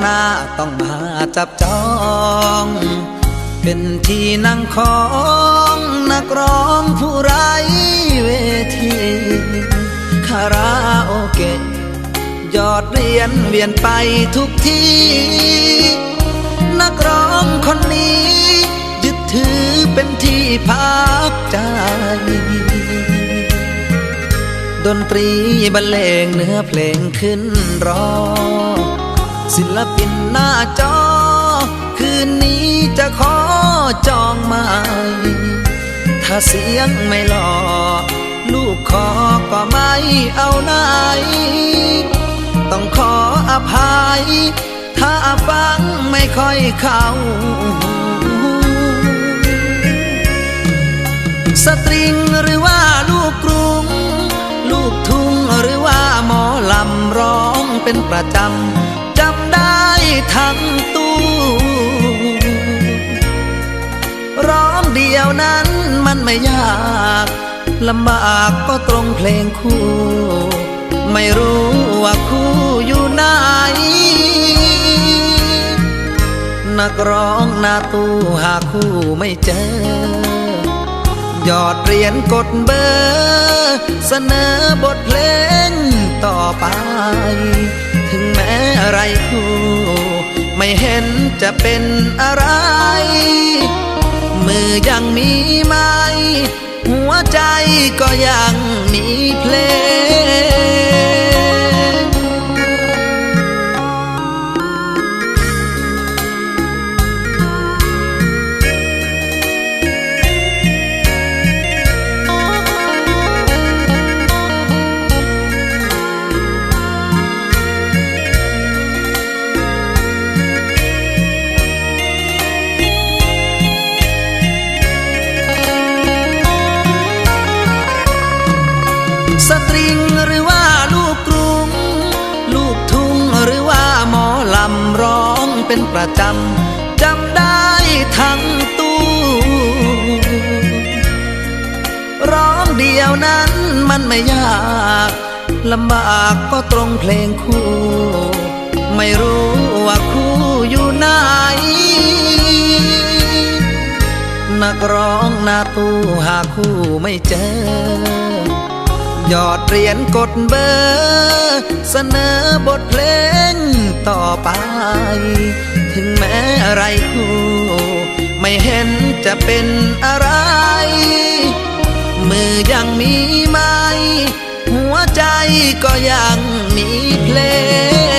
หน้าต้องมาจับจอง เป็นที่นั่งของนักร้องผู้ไร้เวทีคาราโอเกะยอดเรียนเวียนไปทุกที่ นักร้องคนนี้ ยึดถือเป็นที่พักใจ ดนตรีบรรเลงเนื้อเพลงขึ้นร้อง ศิลปินหน้าจอ คืนนี้จะขอจองไหมาถ้าเสียงไม่หล่อ ลูกขอก็ไม่เอาไหน ต้องขออภัย ถ้าฟังไม่ค่อยเข้า สตริงหรือว่าลูกกรุง ลูกทุ่งหรือว่าหมอลำร้องเป็นประจำ ทั้งตู้ร้องเดียวนั้นมันไม่ยากลำบากก็ตรงเพลงคู่ ไม่รู้ว่าคู่อยู่ไหน นักร้องหน้าตู้หาคู่ไม่เจอยอดเรียญกดเบอร์ เสนอบทเพลงต่อไป อะไรคู่ไม่เห็นจะเป็นอะไร มือยังมีไม้หัวใจก็ยังมีเพลง เป็นประจำจำได้ทั้งตู้ ร้องเดียวนั้นมันไม่ยากลำบากก็ตรงเพลงคู่ ไม่รู้ว่าคู่อยู่ไหนนักร้องหน้าตู้หาคู่ไม่เจอ ยอดเรียนกดเบอร์เสนอบทเพลงต่อไป ถึงแม้อะไรคู่ไม่เห็นจะเป็นอะไร มือยังมีไม้หัวใจก็ยังมีเพลง